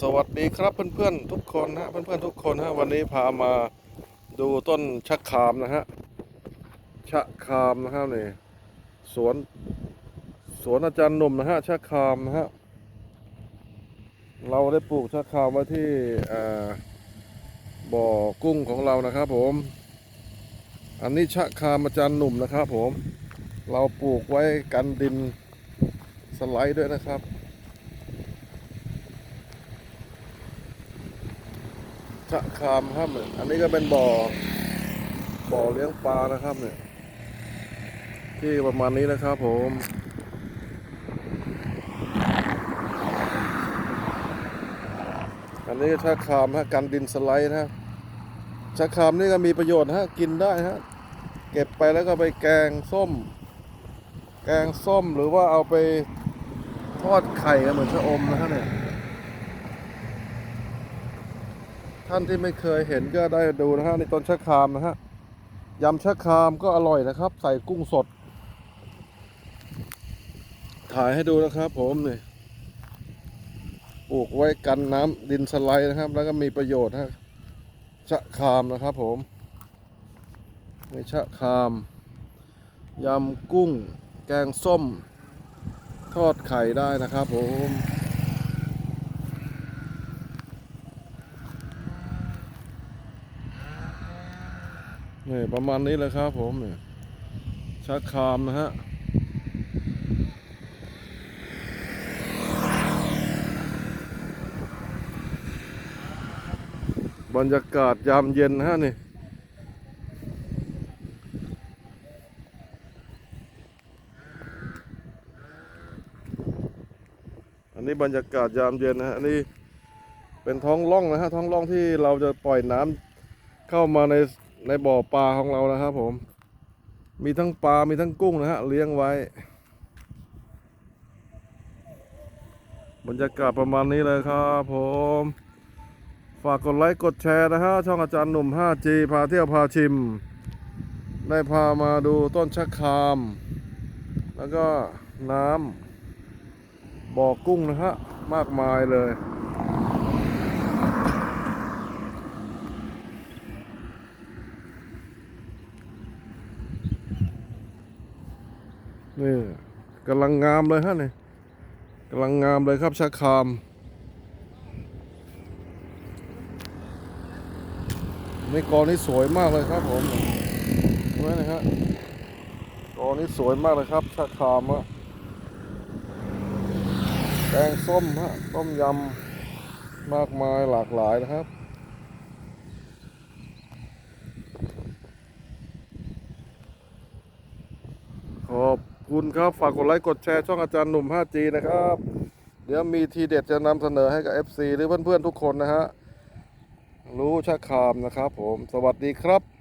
สวัสดีครับเพื่อนๆทุกคนฮะเพื่อนๆทุกคนฮะวันนี้พามาดูต้นชะครามนะฮะชะครามนะครับนี่สวนสวนอาจารย์หนุ่มนะฮะชะครามนะฮะเราได้ปลูกชะครามไว้ที่บ่อกุ้งของเรานะครับผม อันนี้ชะครามอาจารย์หนุ่มนะครับผม เราปลูกไว้กันดินสไลด์ด้วยนะครับ ชะครามครับเนี่ยอันนี้ก็เป็นบ่อ บ่อเลี้ยงปลานะครับเนี่ย ที่ประมาณนี้นะครับผมอันนี้ชะครามฮะกันดินสไลด์นะชะครามนี่ก็มีประโยชน์ฮะกินได้ฮะเก็บไปแล้วก็ไปแกงส้ม แกงส้มหรือว่าเอาไปทอดไข่กันเหมือนชะอมนะฮะเนี่ย ท่านที่ไม่เคยเห็นก็ได้ดูนะฮะในต้นชะครามนะฮะยำชะครามก็อร่อยนะครับ ใส่กุ้งสด ถ่ายให้ดูนะครับ ผมนี่ปลูกไว้กันน้ำดินสไลด์นะครับ แล้วก็มีประโยชน์ฮะชะครามนะครับผมในชะครามยำกุ้ง แกงส้ม ทอดไข่ได้นะครับผม นี่ประมาณนี้เลยครับผมเนี่ยชาคามนะฮะบรรยากาศยามเย็นนะฮะนี่อันนี้บรรยากาศยามเย็นนะฮะนนี้เป็นท้องร่องนะฮะท้องร่องที่เราจะปล่อยน้ำเข้ามาใน ในบ่อปลาของเรานะครับผม มีทั้งปลา มีทั้งกุ้งนะฮะ เลี้ยงไว้ บรรยากาศประมาณนี้เลยครับผม ฝากกดไลค์กดแชร์นะฮะ ช่องอาจารย์หนุ่ม 5G พาเที่ยวพาชิม ได้พามาดูต้นชะคราม แล้วก็น้ำบ่อกุ้งนะฮะ มากมายเลย นี่กำลังงามเลยฮะเนี่ยกำลังงามเลยครับชะครามในกอนี้สวยมากเลยครับผมเห็นไหมนะฮะกอนี้สวยมากเลยครับชะครามอะแกงส้มฮะต้มยำมากมายหลากหลายนะครับขอบ คุณครับ ฝากกดไลค์กดแชร์ช่องอาจารย์หนุ่ม 5G นะครับ เดี๋ยวมีทีเด็ดจะนำเสนอให้กับ FC หรือเพื่อนๆทุกคนนะฮะ รู้ชะครามนะครับผม สวัสดีครับ